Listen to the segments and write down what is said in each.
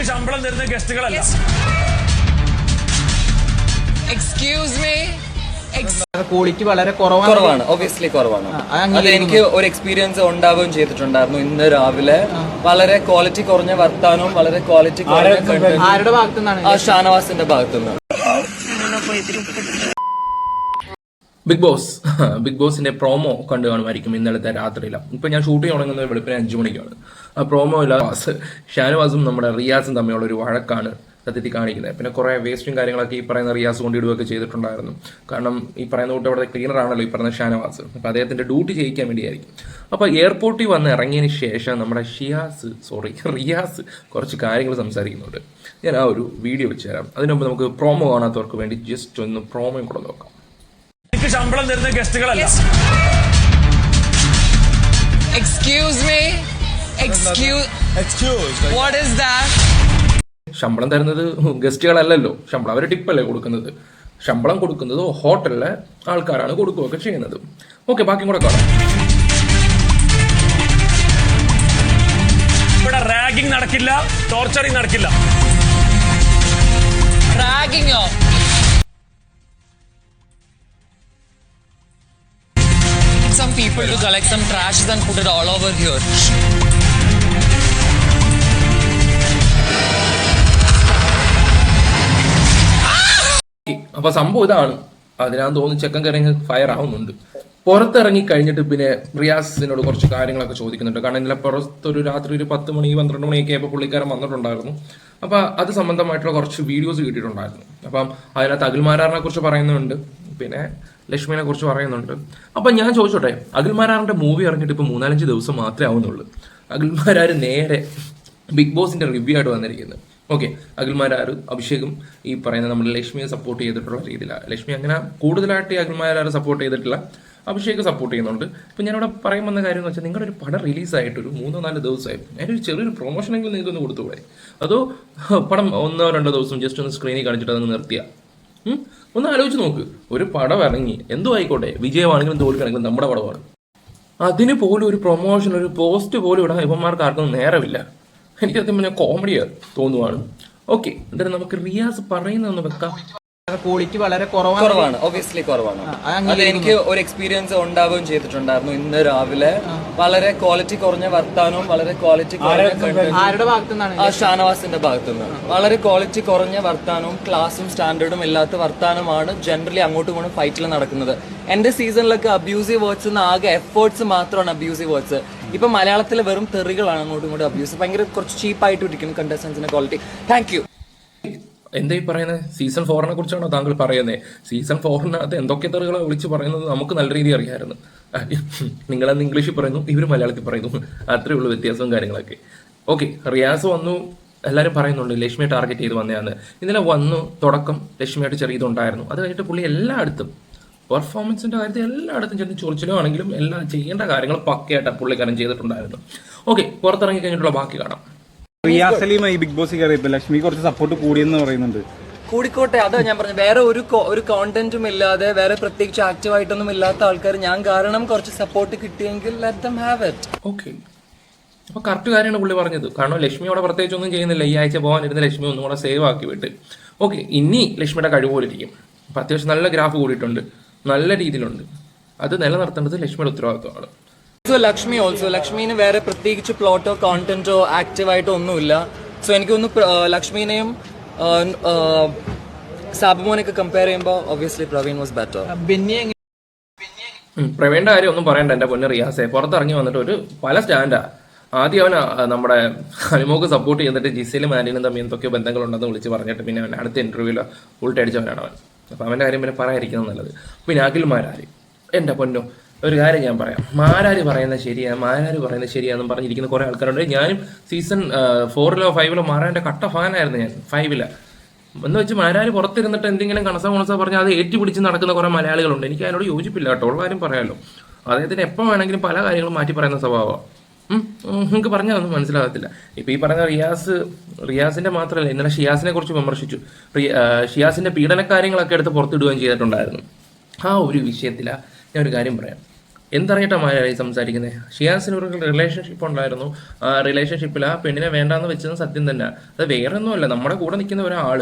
എനിക്ക് ശമ്പളം തരുന്ന ഗസ്റ്റുകളല്ല. എക്സ്ക്യൂസ് മീ ക്വാളിറ്റി വളരെ കുറവാണ്. ഒബിയസ്ലി കുറവാണ്. അത് എനിക്ക് ഒരു എക്സ്പീരിയൻസ് ഉണ്ടാവുകയും ചെയ്തിട്ടുണ്ടായിരുന്നു ഇന്ന് രാവിലെ. വളരെ ക്വാളിറ്റി കുറഞ്ഞ വർത്താനവും വളരെ ക്വാളിറ്റി കുറഞ്ഞ ഷാനവാസിന്റെ ഭാഗത്തുനിന്ന് ബിഗ് ബോസ് ബിഗ് ബോസിന്റെ പ്രോമോ കണ്ടു കാണുമായിരിക്കും ഇന്നലത്തെ രാത്രിയില ഇപ്പൊ ഞാൻ ഷൂട്ടിംഗ് തുടങ്ങുന്നത് വെളുപ്പിന് അഞ്ചു മണിക്കാണ്. ആ പ്രോമോയില ഷാനവാസും നമ്മുടെ റിയാസും തമ്മിലുള്ള ഒരു വഴക്കാണ് സത്യത്തിൽ കാണിക്കുന്നത്. പിന്നെ കുറെ വേസ്റ്റും കാര്യങ്ങളൊക്കെ ഈ പറയുന്ന റിയാസ് കൊണ്ടിടുകയൊക്കെ ചെയ്തിട്ടുണ്ടായിരുന്നു. കാരണം ഈ പറയുന്ന കൂട്ട് അവിടെ ക്ലീനർ ആണല്ലോ ഈ പറയുന്ന ഷാനവാസ്. അപ്പൊ അദ്ദേഹത്തിന്റെ ഡ്യൂട്ടി ചെയ്യിക്കാൻ വേണ്ടിയായിരിക്കും. അപ്പൊ എയർപോർട്ടിൽ വന്ന് ഇറങ്ങിയതിന് ശേഷം നമ്മുടെ ഷിയാസ് സോറി റിയാസ് കുറച്ച് കാര്യങ്ങൾ സംസാരിക്കുന്നുണ്ട്. ഞാൻ ആ ഒരു വീഡിയോ വെച്ച് തരാം. നമുക്ക് പ്രോമോ കാണാത്തവർക്ക് വേണ്ടി ജസ്റ്റ് ഒന്ന് പ്രോമോയും കൂടെ നോക്കാം. ശമ്പളം തരുന്ന ഗസ്റ്റുകളല്ല. Excuse me excuse what that ശമ്പളം തരുന്നത് ഗസ്റ്റുകളല്ലല്ലോ. ശമ്പളം അവർ ടിപ്പല്ലേ കൊടുക്കുന്നത്. ശമ്പളം കൊടുക്കുന്നത് ഹോട്ടലിലെ ആൾക്കാരാണ് കൊടുക്കുകയൊക്കെ ചെയ്യുന്നത്. ഓക്കെ ബാക്കി കൂടെ കാണാം. ഇവിടെ റാഗിംഗ് നടക്കില്ല ടോർച്ചറിങ് നടക്കില്ല. റാഗിങ്ങോ Some people to collect some trashes and put it all over here. അപ്പൊ സംഭവം ഇതാണ്. അതിനാന്ന് തോന്നുന്നു ചെക്കൻ കരങ്ങ് ഫയർ ആവുന്നുണ്ട്. പുറത്തിറങ്ങി കഴിഞ്ഞിട്ട് പിന്നെ റിയാസിനോട് കുറച്ച് കാര്യങ്ങളൊക്കെ ചോദിക്കുന്നുണ്ട്. കാരണം ഇന്നലെ പുറത്തൊരു രാത്രി ഒരു പത്ത് മണി പന്ത്രണ്ട് മണിയൊക്കെ ആയപ്പോൾ പുള്ളിക്കാരൻ വന്നിട്ടുണ്ടായിരുന്നു. അപ്പൊ അത് സംബന്ധമായിട്ടുള്ള കുറച്ച് വീഡിയോസ് കിട്ടിയിട്ടുണ്ടായിരുന്നു. അപ്പം അതിനകത്ത് അഖിൽമാരാറിനെ കുറിച്ച് പറയുന്നുണ്ട്. പിന്നെ ലക്ഷ്മിനെ കുറിച്ച് പറയുന്നുണ്ട്. അപ്പൊ ഞാൻ ചോദിച്ചോട്ടെ അഖിൽമാരാറിന്റെ മൂവി ഇറങ്ങിയിട്ട് ഇപ്പൊ മൂന്നാലഞ്ച് ദിവസം മാത്രമേ ആവുന്നുള്ളൂ. അഖിൽമാരാർ നേരെ ബിഗ് ബോസിന്റെ റിവ്യൂ ആയിട്ട് വന്നിരിക്കുന്നത് ഓക്കെ അഖിൽമാരാറ് അഭിഷേകും ഈ പറയുന്ന നമ്മുടെ ലക്ഷ്മിയെ സപ്പോർട്ട് ചെയ്തിട്ടുള്ള രീതിയിലാണ് ലക്ഷ്മി അങ്ങനെ കൂടുതലായിട്ട് ഈ അഖിൽമാരാറ് സപ്പോർട്ട് ചെയ്തിട്ടില്ല. അഭിഷേക് സപ്പോർട്ട് ചെയ്യുന്നുണ്ട്. ഇപ്പം ഞാനിവിടെ പറയാൻ വന്ന കാര്യം എന്ന് വെച്ചാൽ നിങ്ങളുടെ ഒരു പടം റിലീസായിട്ട് ഒരു മൂന്നോ നാല് ദിവസമായി ഞാനൊരു ചെറിയൊരു പ്രൊമോഷനെങ്കിലും നിങ്ങൾക്കൊന്ന് കൊടുത്തുകൂടെ? അതോ പടം ഒന്നോ രണ്ടോ ദിവസം ജസ്റ്റ് ഒന്ന് സ്ക്രീനിൽ കാണിച്ചിട്ട് അതൊന്ന് നിർത്തിയ? ഒന്ന് ആലോചിച്ച് നോക്ക്. ഒരു പടം ഇറങ്ങി. എന്തോ ആയിക്കോട്ടെ. വിജയമാണെങ്കിലും തോൽക്കാണെങ്കിലും നമ്മുടെ പടമാണ്. അതിന് പോലും ഒരു പ്രൊമോഷൻ ഒരു പോസ്റ്റ് പോലും ഇടാൻ ഇവന്മാർക്ക് ആർക്കും നേരമില്ല. എനിക്ക് സത്യം പറഞ്ഞാൽ കോമഡിയാണ് തോന്നുവാണ്. ഓക്കെ എന്തായാലും നമുക്ക് റിയാസ് പറയുന്നതെന്ന് വെക്കാം. ക്വാളിറ്റി വളരെ കുറവാണ്. കുറവാണ്. ഒബിയസ്ലി കുറവാണ്. എനിക്ക് ഒരു എക്സ്പീരിയൻസ് ഉണ്ടാവുകയും ചെയ്തിട്ടുണ്ടായിരുന്നു. ഇന്ന് രാവിലെ വളരെ ക്വാളിറ്റി കുറഞ്ഞ വർത്താനവും വളരെ ക്വാളിറ്റി കുറഞ്ഞ ആരുടെ ഭാഗത്തു ആ ഷാനവാസിന്റെ ഭാഗത്തുനിന്ന്. വളരെ ക്വാളിറ്റി കുറഞ്ഞ വർത്താനവും ക്ലാസും സ്റ്റാൻഡേർഡും ഇല്ലാത്ത വർത്താനമാണ് ജനറലി അങ്ങോട്ടും ഇങ്ങോട്ടും ഫൈറ്റിൽ നടക്കുന്നത്. എന്റെ സീസണിലൊക്കെ അബ്യൂസീവ് വേർഡ്സ് എന്ന് ആകെ എഫേർട്സ് മാത്രമാണ് അബ്യൂസീവ് വേർഡ്സ് ഇപ്പൊ മലയാളത്തിൽ വെറും തെറികളാണ് അങ്ങോട്ടും ഇങ്ങോട്ടും അബ്യൂസ് ഭയങ്കര കുറച്ച് ചീപ്പായിട്ട് ഇരിക്കും കണ്ടസ്റ്റൻസിന്റെ ക്വാളിറ്റി താങ്ക് യു എന്താ ഈ പറയുന്നത് സീസൺ ഫോറിനെ കുറിച്ചാണോ താങ്കൾ പറയുന്നത് സീസൺ ഫോറിനകത്ത് എന്തൊക്കെ തെറികളാണ് വിളിച്ച് പറയുന്നത് നമുക്ക് നല്ല രീതിയിൽ അറിയാമായിരുന്നു. നിങ്ങളന്ന് ഇംഗ്ലീഷിൽ പറയുന്നു ഇവർ മലയാളത്തിൽ പറയുന്നു. അത്രേ ഉള്ളൂ വ്യത്യാസവും കാര്യങ്ങളൊക്കെ. ഓക്കെ റിയാസ് വന്നു. എല്ലാവരും പറയുന്നുണ്ട് ലക്ഷ്മിയെ ടാർഗറ്റ് ചെയ്ത് വന്നതാണ് ഇന്നലെ വന്നു തുടക്കം ലക്ഷ്മിയായിട്ട് ചെറിയതുണ്ടായിരുന്നു അത് കഴിഞ്ഞിട്ട് പുള്ളി എല്ലായിടത്തും പെർഫോമൻസിന്റെ കാര്യത്തിൽ എല്ലായിടത്തും ചെന്ന് ചൊറിച്ചിലോ ആണെങ്കിലും എല്ലാം ചെയ്യേണ്ട കാര്യങ്ങൾ പക്കയായിട്ട് പുള്ളിക്കാരൻ ചെയ്തിട്ടുണ്ടായിരുന്നു ഓക്കെ പുറത്തിറങ്ങി കഴിഞ്ഞിട്ടുള്ള ബാക്കി കാണാം. റിയാസ് ഈ ബിഗ് ബോസ് കയറിയപ്പോ ലക്ഷ്മി കുറച്ച് സപ്പോർട്ട് കൂടിയെന്ന് പറയുന്നുണ്ട്. കൂടിക്കോട്ടെ അതാ ഞാൻ പറഞ്ഞു വേറെ ഒരു ഒരു കോണ്ടന്റും ഇല്ലാതെ വേറെ പ്രത്യേകിച്ച് ആക്റ്റീവ് ആയിട്ടൊന്നും ഇല്ലാത്ത ആൾക്കാർ ഞാൻ കാരണം കുറച്ച് സപ്പോർട്ട് കിട്ടിയെങ്കിൽ let them have it okay correct കാര്യമാണ് പുള്ളി പറഞ്ഞത്. കാരണം ലക്ഷ്മി അവിടെ പ്രത്യേകിച്ച് ഒന്നും ചെയ്യുന്നില്ല. ഈ ആഴ്ച പോകാനിരുന്ന ലക്ഷ്മി ഒന്നും കൂടെ സേവ് ആക്കി വിട്ട്. ഓക്കെ ഇനി ലക്ഷ്മിയുടെ കഴിവ് പോലിരിക്കും അപ്പൊ അത്യാവശ്യം നല്ല ഗ്രാഫ് കൂടിയിട്ടുണ്ട്. നല്ല രീതിയിലുണ്ട്. അത് നിലനിർത്തേണ്ടത് ലക്ഷ്മിയുടെ ഉത്തരവാദിത്വമാണ്. സോ ലക്ഷ്മി ഓൾസോ ലക്ഷ്മിന് വേറെ പ്രത്യേകിച്ച് പ്ലോട്ടോ കോണ്ടന്റോ ആക്റ്റീവ് ആയിട്ടോ ഒന്നുമില്ല. സോ എനിക്ക് തോന്നുന്നു ലക്ഷ്മിനെയും സാബുമോനൊക്കെ കമ്പയർ ചെയ്യുമ്പോൾ ഒബ്വിയസ്ലി പ്രവീൺ വാസ് ബെറ്റർ പ്രവീണിന്റെ കാര്യം ഒന്നും പറയണ്ട എന്റെ പൊന്ന് റിയാസെ. പുറത്തിറങ്ങി വന്നിട്ട് ഒരു പല സ്റ്റാൻഡാ ആദ്യം അവൻ നമ്മുടെ ഹനുമോക്ക് സപ്പോർട്ട് ചെയ്തിട്ട് ജിസയിലും ആന്റിനും തമ്മിൽ എന്തൊക്കെയോ ബന്ധങ്ങളുണ്ടെന്ന് വിളിച്ച് പറഞ്ഞിട്ട് പിന്നെ അവൻ അടുത്ത ഇന്റർവ്യൂവിൽ ഉൾട്ടടിച്ചവനാണ് അവൻ. അപ്പൊ അവന്റെ കാര്യം പിന്നെ പറയാതിരിക്കുന്നത് നല്ലത്. പിന്നെ അഖിൽമാരാര്. എന്റെ പൊന്നോ ഒരു കാര്യം ഞാൻ പറയാം. മാരാര് പറയുന്നത് ശരിയാ മാരാര് പറയുന്നത് ശരിയാന്ന് പറഞ്ഞിരിക്കുന്ന കുറെ ആൾക്കാരുണ്ട്. ഞാനും സീസൺ ഫോറിലോ ഫൈവിലോ മാറാന്റെ കട്ട ഫാനായിരുന്നു ഞാൻ ഫൈവിൽ എന്ന് വെച്ച് മാരാര് പുറത്തിരുന്നിട്ട് എന്തെങ്കിലും കണസ കുണസ പറഞ്ഞാൽ അത് ഏറ്റുപിടിച്ച് നടക്കുന്ന കുറെ മലയാളികളുണ്ട്. എനിക്ക് അതിനോട് യോജിപ്പില്ല കേട്ടോ ഉള്ള കാര്യം പറയാമല്ലോ അദ്ദേഹത്തിന് എപ്പോൾ വേണമെങ്കിലും പല കാര്യങ്ങളും മാറ്റി പറയുന്ന സ്വഭാവമാണ് നിങ്ങൾക്ക് പറഞ്ഞാൽ ഒന്നും മനസ്സിലാകത്തില്ല. ഇപ്പൊ ഈ പറഞ്ഞ റിയാസ് റിയാസിന്റെ മാത്രമല്ല ഇന്നലെ ഷിയാസിനെ കുറിച്ച് വിമർശിച്ചു. ഷിയാസിന്റെ പീഡന കാര്യങ്ങളൊക്കെ എടുത്ത് പുറത്തിടുകയും ചെയ്തിട്ടുണ്ടായിരുന്നു. ആ ഒരു വിഷയത്തില ഞാൻ ഒരു കാര്യം പറയാം. എന്തറിയട്ടെ മാരായി സംസാരിക്കുന്നത് ഷിയാസിന് ഒരു റിലേഷൻഷിപ്പ് ഉണ്ടായിരുന്നു. ആ റിലേഷൻഷിപ്പിൽ ആ പെണ്ണിനെ വേണ്ടാന്ന് വെച്ചത് സത്യം തന്നെ. അത് വേറെ ഒന്നുമല്ല നമ്മുടെ കൂടെ നിൽക്കുന്ന ഒരാൾ.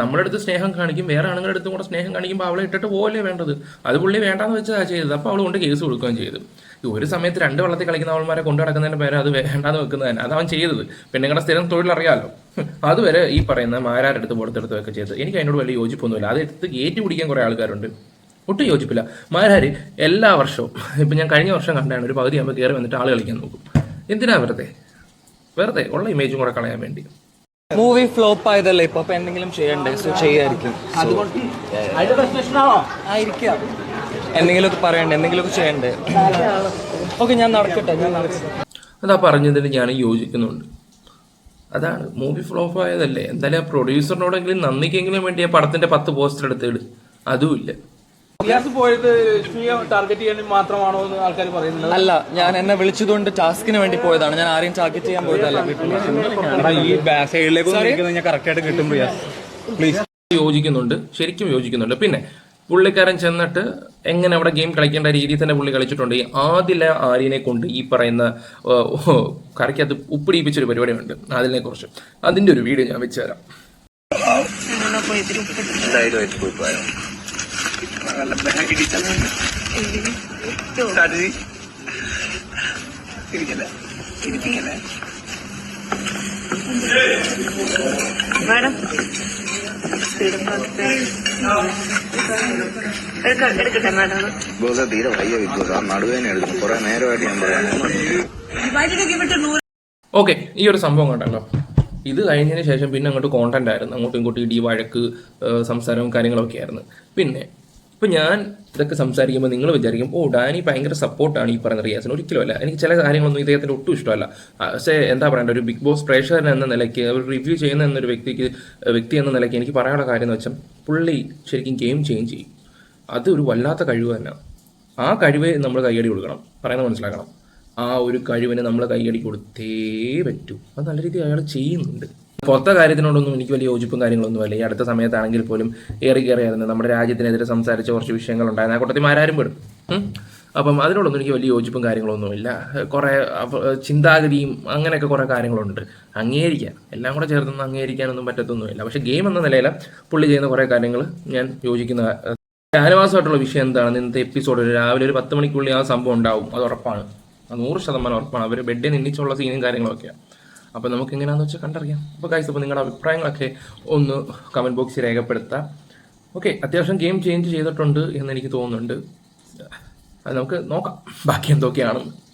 നമ്മുടെ അടുത്ത് സ്നേഹം കാണിക്കും വേറെ ആണുങ്ങളുടെ അടുത്തും കൂടെ സ്നേഹം കാണിക്കുമ്പോൾ അവളെ ഇട്ടിട്ട് പോകല്ലേ വേണ്ടത്? അത് പുള്ളി വേണ്ടാന്ന് വെച്ചാൽ ചെയ്തത്. അപ്പോൾ അവൾ കൊണ്ട് കേസ് കൊടുക്കുകയും ചെയ്തു. ഒരു സമയത്ത് രണ്ട് വള്ളത്തിൽ കളിക്കുന്ന അവന്മാരെ കൊണ്ടു നടക്കുന്നതിന്റെ പേര് അത് വേണ്ടാന്ന് വെക്കുന്നത് തന്നെ. അത് അവൻ ചെയ്തത്. പെണ്ണുങ്ങളുടെ സ്ഥിരം തൊഴിലറിയാമല്ലോ അതുവരെ ഈ പറയുന്ന മാരാരെടുത്ത് പുറത്തെടുത്തൊക്കെ ചെയ്ത് എനിക്ക് അതിനോട് വലിയ യോജിപ്പൊന്നുമില്ല. അത് എടുത്ത് കയറ്റി പിടിക്കാൻ കുറേ ആൾക്കാരുണ്ട്. ഒട്ടും യോജിപ്പില്ല. മാരാര് എല്ലാ വർഷവും ഇപ്പം ഞാൻ കഴിഞ്ഞ വർഷം കണ്ടാണ് ഒരു പകുതി ആകുമ്പോൾ കയറി വന്നിട്ട് ആൾ കളിക്കാൻ നോക്കും. എന്തിനാ വെറുതെ? വെറുതെ ഉള്ള ഇമേജും കൂടെ കളയാൻ വേണ്ടി. മൂവി ഫ്ലോപ്പ് ആയതല്ലേ ഇപ്പൊ? എന്തെങ്കിലും ചെയ്യണ്ടേ? സോ ചെയ്യായിരിക്കും. ആയിരിക്കാം. എന്തെങ്കിലുമൊക്കെ പറയണ്ടേ? എന്തെങ്കിലുമൊക്കെ ചെയ്യണ്ടേ? ഓക്കെ ഞാൻ നടക്കട്ടെ ഞാൻ നടക്കട്ടെ. അതാ പറഞ്ഞതിന് ഞാൻ യോജിക്കുന്നുണ്ട്. അതാണ് മൂവി ഫ്ലോപ്പ് ആയതല്ലേ? എന്തായാലും ആ പ്രൊഡ്യൂസറിനോടെങ്കിലും നന്ദിക്കെങ്കിലും വേണ്ടി ആ പടത്തിന്റെ പത്ത് പോസ്റ്റർ എടുത്തിട് അതുമില്ല അല്ല ഞാൻ എന്നെ വിളിച്ചതുകൊണ്ട് ടാസ്കിന് വേണ്ടി പോയതാണ് ഞാൻ ആരെയും ടാർഗറ്റ് ചെയ്യാൻ പോയതല്ല എടാ, ഈ ബാക്ക് സൈഡിലേക്ക് ഞാൻ കറക്റ്റ് ആയിട്ട് കിട്ടും പ്ലീസ് യോജിക്കുന്നുണ്ട് ശരിക്കും യോജിക്കുന്നുണ്ട് പിന്നെ പുള്ളിക്കാരൻ ചെന്നിട്ട് എങ്ങനെ അവിടെ ഗെയിം കളിക്കേണ്ട രീതിയിൽ തന്നെ പുള്ളി കളിച്ചിട്ടുണ്ട് ഈ ആദില ആര്യനെ കൊണ്ട് ഈ പറയുന്ന കറിക്കകത്ത് ഉപ്പിടിപ്പിച്ചൊരു പരിപാടിയുണ്ട് അതിനെ കുറിച്ച് അതിന്റെ ഒരു വീഡിയോ ഞാൻ വെച്ച് മാഡം വയ്യ ഓക്കെ ഈ ഒരു സംഭവം കണ്ടല്ലോ. ഇത് കഴിഞ്ഞതിന് ശേഷം പിന്നെ അങ്ങോട്ട് കോണ്ടന്റ് ആയിരുന്നു. അങ്ങോട്ടും ഇങ്ങോട്ടും ഇടി വഴക്ക് സംസാരവും കാര്യങ്ങളൊക്കെ ആയിരുന്നു. പിന്നെ ഇപ്പൊ ഞാൻ ഇതൊക്കെ സംസാരിക്കുമ്പോൾ നിങ്ങൾ വിചാരിക്കും ഓ ഡാനി ഭയങ്കര സപ്പോർട്ടാണ് ഈ പറയുന്ന റിയാസിന്. ഒരിക്കലും അല്ല. എനിക്ക് ചില കാര്യങ്ങളൊന്നും ഇദ്ദേഹത്തിന് ഒട്ടും ഇഷ്ടമല്ല. പക്ഷേ എന്താ പറയണ്ട ഒരു ബിഗ് ബോസ് പ്രേക്ഷകൻ എന്ന നിലയ്ക്ക് ഒരു റിവ്യൂ ചെയ്യുന്ന എന്നൊരു വ്യക്തിക്ക് വ്യക്തി എന്ന നിലയ്ക്ക് എനിക്ക് പറയാനുള്ള കാര്യം എന്ന് വെച്ചാൽ പുള്ളി ശരിക്കും ഗെയിം ചേഞ്ച് ചെയ്യും. അത് ഒരു വല്ലാത്ത കഴിവ് തന്നെ ആ കഴിവ് നമ്മൾ കൈയടി കൊടുക്കണം. പറയുന്നത് മനസ്സിലാക്കണം. ആ ഒരു കഴിവിനെ നമ്മൾ കൈയടി കൊടുത്തേ പറ്റൂ. അത് നല്ല രീതിയിൽ അയാൾ ചെയ്യുന്നുണ്ട്. പുറത്തെ കാര്യത്തിനോടൊന്നും എനിക്ക് വലിയ യോജിപ്പും കാര്യങ്ങളൊന്നുമല്ല ഈ അടുത്ത സമയത്താണെങ്കിൽ പോലും ഏറി കയറിയായിരുന്നു നമ്മുടെ രാജ്യത്തിനെതിരെ സംസാരിച്ച കുറച്ച് വിഷയങ്ങൾ ഉണ്ടായിരുന്നു ആ കൂട്ടത്തിൽ ആരാരും പെടും. അപ്പം അതിനോടൊന്നും എനിക്ക് വലിയ യോജിപ്പും കാര്യങ്ങളൊന്നുമില്ല. കുറേ ചിന്താഗതിയും അങ്ങനെയൊക്കെ കുറേ കാര്യങ്ങളുണ്ട്. അംഗീകരിക്കാൻ എല്ലാം കൂടെ ചേർത്തൊന്നും അംഗീകരിക്കാനൊന്നും പറ്റത്തൊന്നുമില്ല. പക്ഷേ ഗെയിം എന്ന നിലയിൽ പുള്ളി ചെയ്യുന്ന കുറേ കാര്യങ്ങൾ ഞാൻ യോജിക്കുന്ന ഷാനവാസമായിട്ടുള്ള വിഷയം എന്താണ് ഇന്നത്തെ എപ്പിസോഡ് രാവിലെ ഒരു പത്ത് മണിക്കുള്ളിൽ ആ സംഭവം ഉണ്ടാവും. അത് ഉറപ്പാണ്. നൂറ് ശതമാനം ഉറപ്പാണ്. അവർ ബെഡിൽ നിന്നിച്ചുള്ള സീനും കാര്യങ്ങളൊക്കെയാണ് അപ്പോൾ നമുക്ക് എങ്ങനെയാണെന്ന് വെച്ചാൽ കണ്ടറിയാം. അപ്പോൾ കാഴ്ച അപ്പോൾ നിങ്ങളുടെ അഭിപ്രായങ്ങളൊക്കെ ഒന്ന് കമന്റ് ബോക്സിൽ രേഖപ്പെടുത്താം. ഓക്കെ അത്യാവശ്യം ഗെയിം ചേഞ്ച് ചെയ്തിട്ടുണ്ട് എന്ന് എനിക്ക് തോന്നുന്നുണ്ട്. അത് നമുക്ക് നോക്കാം. ബാക്കി എന്തൊക്കെയാണെന്ന്.